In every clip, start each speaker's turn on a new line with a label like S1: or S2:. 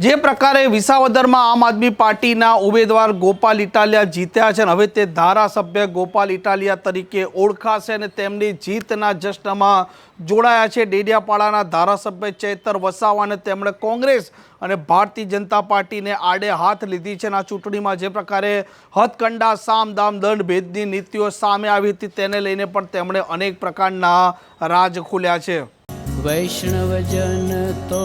S1: જે પ્રકારે વિસાવદરમાં આમ આદમી પાર્ટીના ઉમેદવાર ગોપાલ ઇટાલિયા જીત્યા છે અને હવે તે ધારાસભ્ય ગોપાલ ઇટાલિયા તરીકે ઓળખાશે અને તેમની જીતના જશ્નમાં જોડાયા છે. ડેડિયાપાડાના ધારાસભ્ય ચેતર વસાવાને તેમણે કોંગ્રેસ અને ભારતીય જનતા પાર્ટીને આડે હાથ લીધી છે અને આ ચૂંટણીમાં જે પ્રકારે હથકંડા સામ દામ દંડ ભેદની નીતિઓ સામે આવી હતી તેને લઈને પણ તેમણે અનેક પ્રકારના રાજ ખોલ્યા છે.
S2: વૈષ્ણવજન તો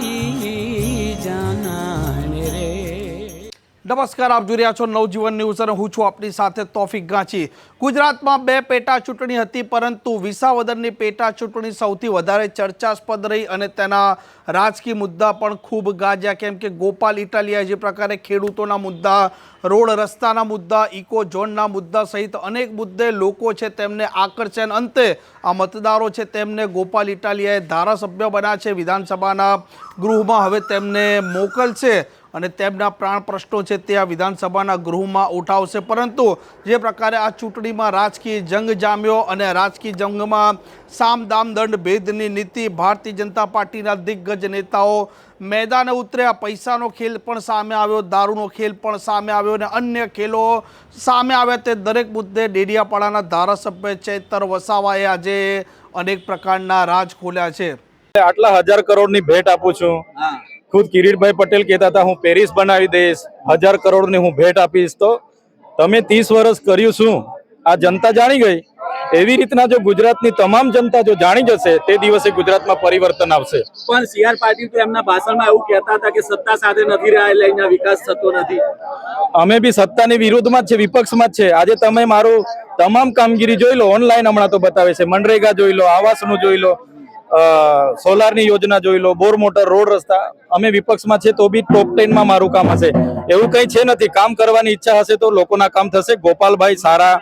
S1: નમસ્કાર, આપ જોઈ રહ્યા છો નવજીવન ન્યૂઝ અને હું છું આપની સાથે તોફિક ગાંચી. ગુજરાતમાં બે પેટા ચૂંટણી હતી, પરંતુ વિસાવદરની પેટા ચૂંટણી સૌથી વધારે ચર્ચાસ્પદ રહી અને તેના રાજકીય મુદ્દા પણ ખૂબ ગાજ્યા. કેમ કે ગોપાલ ઇટાલિયા જે પ્રકારે ખેડૂતોના મુદ્દા, રોડ રસ્તાના મુદ્દા, ઇકો ઝોનના મુદ્દા સહિત અનેક મુદ્દે લોકો છે તેમને આકર્ષે અંતે આ મતદારો છે તેમને ગોપાલ ઇટાલિયાએ ધારાસભ્ય બન્યા છે. વિધાનસભાના ગૃહમાં હવે તેમને મોકલશે. અને તેમના પ્રાણ પ્રશ્નો છે તે આ વિધાનસભાના ગૃહમાં ઉઠાવશે. પરંતુ જે પ્રકારે આ ચૂંટણીમાં રાજકીય જંગ જામ્યો અને રાજકીય જંગમાં સામદામ દંડ ભેદની નીતિ ભારતીય જનતા પાર્ટીના દિગ્ગજ નેતાઓ મેદાને ઉતર્યા. પૈસાનો ખેલ પણ સામે આવ્યો દારૂનો ખેલ પણ સામે આવ્યો અને અન્ય ખેલો સામે આવ્યા તે દરેક મુદ્દે ડેડિયાપાડાના ધારાસભ્ય ચેતર વસાવાએ આજે અનેક પ્રકારના રાજ ખોલ્યા છે.
S3: આટલા હજાર કરોડની ભેટ આપું છું. ખુદ કિરીટભાઈ પટેલ કહેતા હતા હું પેરિસ બનાવી દઈશ હજાર કરોડની હું ભેટ આપીશ. તો તમે ત્રીસ વર્ષ કર્યું શું? આ જનતા જાણી ગઈ? એવી રીતના જો ગુજરાતની તમામ જનતા જો જાણી જશે તે દિવસે ગુજરાતમાં પરિવર્તન આવશે.
S4: પણ સી આર પાટીલ તો એમના ભાષણમાં એવું કહેતા હતા કે સત્તા સાથે નથી રહ્યા એટલે અહીંયા વિકાસ થતો નથી.
S3: અમે બી સત્તાની વિરુદ્ધમાં જ છે વિપક્ષમાં જ છે. આજે તમે મારું તમામ કામગીરી જોઈ લો ઓનલાઈન હમણાં તો બતાવે છે. મનરેગા જોઈ લો આવાસનું જોઈ લો. સોલારની યોજના જોઈ લો, બોર મોટર, રોડ રસ્તા. અમે વિપક્ષમાં છે તો બી ટોપ ટેનમાં મારું કામ હશે. એવું કંઈ છે નથી. કામ કરવાની ઈચ્છા હશે તો લોકોના કામ થશે. ગોપાલભાઈ સારા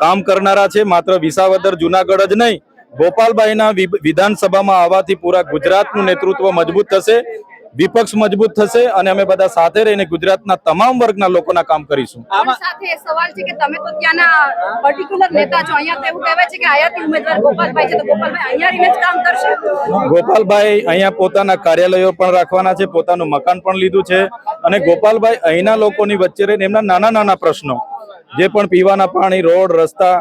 S3: કામ કરનારા છે. માત્ર વિસાવદર, જુનાગઢ જ નહીં. ગોપાલભાઈના વિધાનસભામાં આવવાથી પૂરા ગુજરાતનું નેતૃત્વ મજબૂત થશે. વિપક્ષ મજબૂત થશે અને અમે બધા સાથે રહીને ગુજરાતના તમામ વર્ગના લોકોના કામ કરીશું.
S5: સાથે સવાલ છે કે તમે તો ત્યાંના પર્ટિક્યુલર નેતા છો. અહીંયા તો એવું કહેવાય છે કે આયાતી ઉમેદવાર ગોપાલભાઈ છે તો ગોપાલભાઈ અહીંયા રહીને જ કામ કરશે?
S3: ગોપાલભાઈ અહીંયા પોતાના કાર્યાલયો પણ રાખવાના છે પોતાનું મકાન પણ લીધું છે અને ગોપાલભાઈ અહીંના લોકોની વચ્ચે રહીને એમના નાના નાના પ્રશ્નો જે પણ પીવાના પાણી રોડ રસ્તા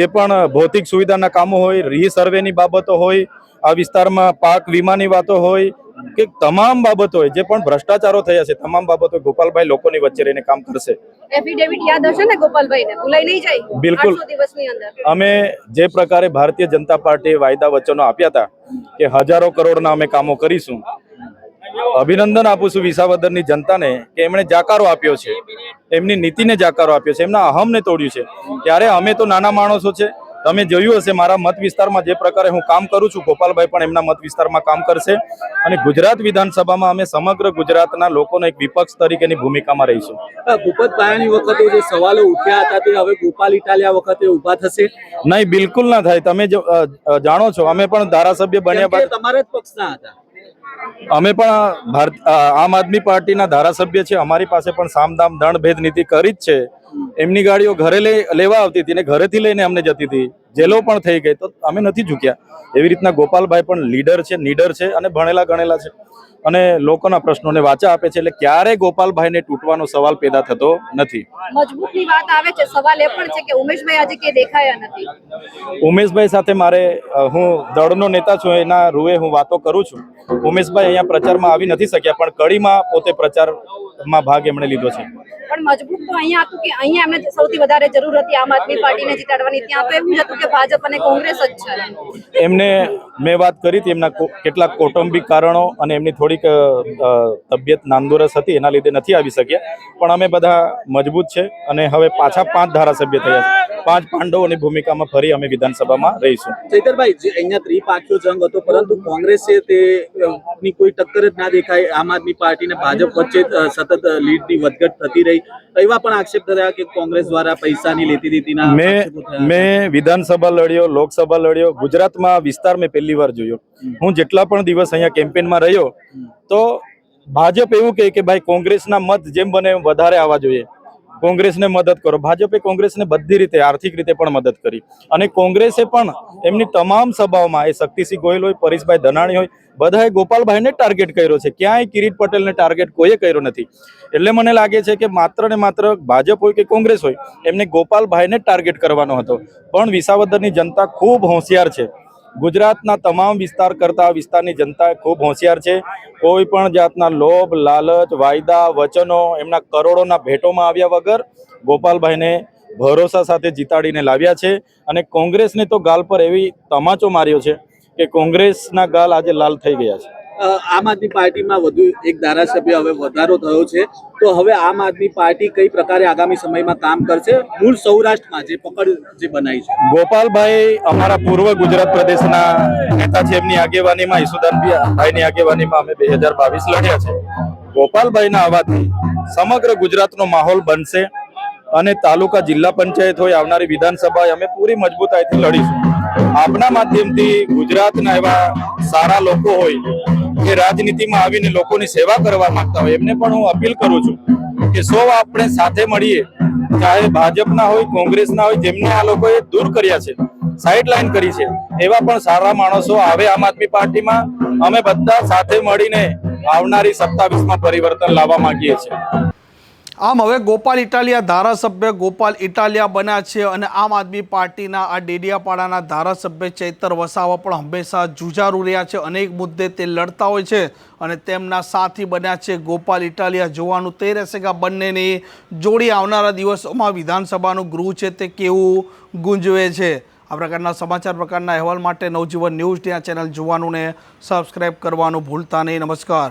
S3: જે પણ ભૌતિક સુવિધાના કામો હોય રીસર્વેની બાબતો હોય આ વિસ્તારમાં પાક વીમાની વાતો હોય કે તમામ બાબતો જે પણ ભ્રષ્ટાચારો થયા છે તમામ બાબતો ગોપાલભાઈ લોકોની વચ્ચે રહીને કામ કરશે.
S5: એફિડેવિટ યાદ હશે ને ગોપાલભાઈને? ભૂલાઈ નહીં જાય?
S3: બિલકુલ.
S5: દિવસની અંદર.
S3: અમે જે પ્રકારે ભારતીય જનતા પાર્ટીએ વાયદા વચનો આપ્યા હતા કે હજારો કરોડના અમે કામો કરીશું. અભિનંદન આપું છું વિસાવદરની જનતાને કે એમણે જાકારો આપ્યો છે. એમની નીતિને જાકારો આપ્યો છે. એમના અહમને તોડ્યું છે. ત્યારે અમે તો નાના માણસો છે. તમે જોયું હશે મારા મત વિસ્તારમાં જે પ્રકારે હું કામ કરું છું ગોપાલભાઈ પણ એમના મત વિસ્તારમાં કામ કરશે. અને ગુજરાત વિધાનસભામાં અમે સમગ્ર ગુજરાતના લોકોનો એક વિપક્ષ તરીકેની ભૂમિકામાં રહીશું.
S4: ભૂપત બાયાની વખતે જે સવાલો ઉઠ્યા હતા તે હવે ગોપાલ ઇટાલિયા વખતે ઊભા થશે?
S3: નહીં બિલકુલ ના થાય. તમે જાણો છો અમે પણ ધારાસભ્ય બન્યા બાદ
S4: તમારા જ પક્ષના હતા.
S3: અમે પણ ભારત આમ આદમી પાર્ટીના ધારાસભ્ય છે. અમારી પાસે પણ સામદામ દંડ ભેદ નીતિ કરી જ છે. એમની ગાડીઓ ઘરે લેવા આવતી હતી ને ઘરેથી લઈને અમને જતી હતી. જેલો પણ થઈ ગઈ. તો અમે નથી ઝૂક્યા. એવી રીતના ગોપાલભાઈ પણ લીડર છે નીડર છે અને ભણેલા ગણેલા છે. અને લોકોના પ્રશ્નોને વાચા આપે છે એટલે ક્યારે ગોપાલભાઈને તૂટવાનો સવાલ પેદા થતો નથી.
S5: મજબૂતની વાત આવે છે. સવાલ એ પણ છે કે ઉમેશભાઈ આજે કે દેખાયા નથી.
S3: ઉમેશભાઈ સાથે મારે હું દળનો નેતા છું એના રૂએ હું વાતો કરું છું. ઉમેશભાઈ અહીંયા પ્રચારમાં આવી નથી શક્યા પણ કડીમાં પોતે પ્રચારમાં ભાગ એમણે લીધો છે.
S5: પણ મજબૂત તો અહીંયા હતું કે અહીંયા એમને સૌથી વધારે જરૂર હતી આમ આદમી પાર્ટીને જીતાડવાની. ત્યાં તો એવું જ હતું કે ભાજપ અને કોંગ્રેસ જ છે.
S3: એમને મેં વાત કરી હતી, એમના કેટલાક કૌટુંબિક કારણો અને એમની થોડીક તબિયત નાંદુરસ હતી, એના લીધે નથી આવી શક્યા. પણ અમે બધા મજબૂત છે અને હવે પાછા પાંચ ધારાસભ્ય થયા છે. પાંચ પાંડવોની ભૂમિકામાં ફરી અમે વિધાનસભામાં રહીશું.
S4: ચૈતરભાઈ જે અહીંયા ત્રિપાખીઓ જંગ હતો પરંતુ કોંગ્રેસે તે ની કોઈ ટક્કર જ ના દેખાય આમ આદમી પાર્ટી અને ભાજપ વચ્ચે સતત લીડની વધઘટ થતી રહી. એવા પણ આક્ષેપ કર્યા કે કોંગ્રેસ દ્વારા પૈસાની લેતી દેતીના
S3: મેં મેં વિધાનસભા લડ્યો લોકસભા લડ્યો ગુજરાતમાં વિસ્તાર મેં પહેલી વાર જોયો. હું જેટલા પણ દિવસ અહીંયા કેમ્પેનમાં રહ્યો તો ભાજપ એવું કહે કે ભાઈ કોંગ્રેસના મત જેમ બને એમ વધારે આવવા જોઈએ. કોંગ્રેસને મદદ કરો. ભાજપે કોંગ્રેસને બધી રીતે, આર્થિક રીતે પણ મદદ કરી. અને કોંગ્રેસે પણ એમની તમામ સભાઓમાં, એ શક્તિસિંહ ગોયલ હોય, પરેશભાઈ ધનાણી હોય, બધાએ ગોપાલભાઈને ટાર્ગેટ કર્યો છે. ક્યાંય કિરીટ પટેલને ટાર્ગેટ કોઈએ કર્યો નથી. એટલે મને લાગે છે કે માત્ર ને માત્ર ભાજપ હોય કે કોંગ્રેસ હોય, એમને ગોપાલભાઈને ટાર્ગેટ કરવાનો હતો. પણ વિસાવદરની જનતા ખૂબ હોશિયાર છે. ગુજરાતના તમામ વિસ્તાર કરતા વિસ્તારની જનતા ખૂબ હોશિયાર છે. કોઈ પણ જાતના લોભ, લાલચ, વાયદા, વચનો એમના કરોડોના ભેટોમાં આવ્યા વગર ગોપાલભાઈને ભરોસા સાથે જીતાડીને લાવ્યા છે. અને કોંગ્રેસને તો ગાલ પર એવી તમાચો માર્યો છે કે કોંગ્રેસના ગાલ આજે લાલ થઈ ગયા છે.
S4: આમ આદમી પાર્ટીમાં વધુ એક ધારાસભ્ય હવે વધારો થયો છે. તો હવે આમ આદમી પાર્ટી કઈ પ્રકારે આગામી સમયમાં કામ કરશે? મૂળ સૌરાષ્ટ્રમાં જે પકડ જે બનાવી છે.
S3: ગોપાલભાઈ અમારા પૂર્વ ગુજરાત પ્રદેશના નેતા છે. એમની આગેવાનીમાં, ઈસુદાનભાઈની આગેવાનીમાં અમે બે હજાર બાવીસ લડ્યા છે. ગોપાલભાઈના અવાજથી સમગ્ર ગુજરાતનો માહોલ બનશે અને તાલુકા જિલ્લા પંચાયત હોય, આવનારી વિધાનસભા અમે પૂરી મજબૂતાઈથી લડીશું. આપના માધ્યમથી ગુજરાતના એવા સારા લોકો હોય કે રાજનીતિમાં આવીને લોકોની સેવા કરવા માંગતા હોય, એમને પણ હું અપીલ કરું છું કે સૌ આપણે સાથે મળીએ, ચાહે ભાજપના હોય, કોંગ્રેસના હોય, જેમને આ લોકોએ દૂર કર્યા છે સાઈડ લાઈન કરી છે, એવા પણ સારા માણસો આવે આમ આદમી પાર્ટીમાં. અમે બધા સાથે મળીને આવનારી સત્તાવીસમાં પરિવર્તન લાવવા માંગીએ છીએ.
S1: આમ હવે ગોપાલ ઇટાલિયા ધારાસભ્ય ગોપાલ ઇટાલિયા બન્યા છે અને આમ આદમી પાર્ટીના આ ડેડિયાપાડાના ધારાસભ્ય ચૈતર વસાવા પણ હંમેશા જુજારુ રહ્યા છે. અનેક મુદ્દે તે લડતા હોય છે અને તેમના સાથી બન્યા છે ગોપાલ ઇટાલિયા જોવાનું તે રહેશે કે આ બંનેની જોડી આવનારા દિવસોમાં વિધાનસભાનું ગૃહ છે તે કેવું ગુંજવે છે. આ પ્રકારના સમાચાર, પ્રકારના અહેવાલ માટે નવજીવન ન્યૂઝની આ ચેનલ જોવાનું ને સબસ્ક્રાઈબ કરવાનું ભૂલતા નહીં. નમસ્કાર.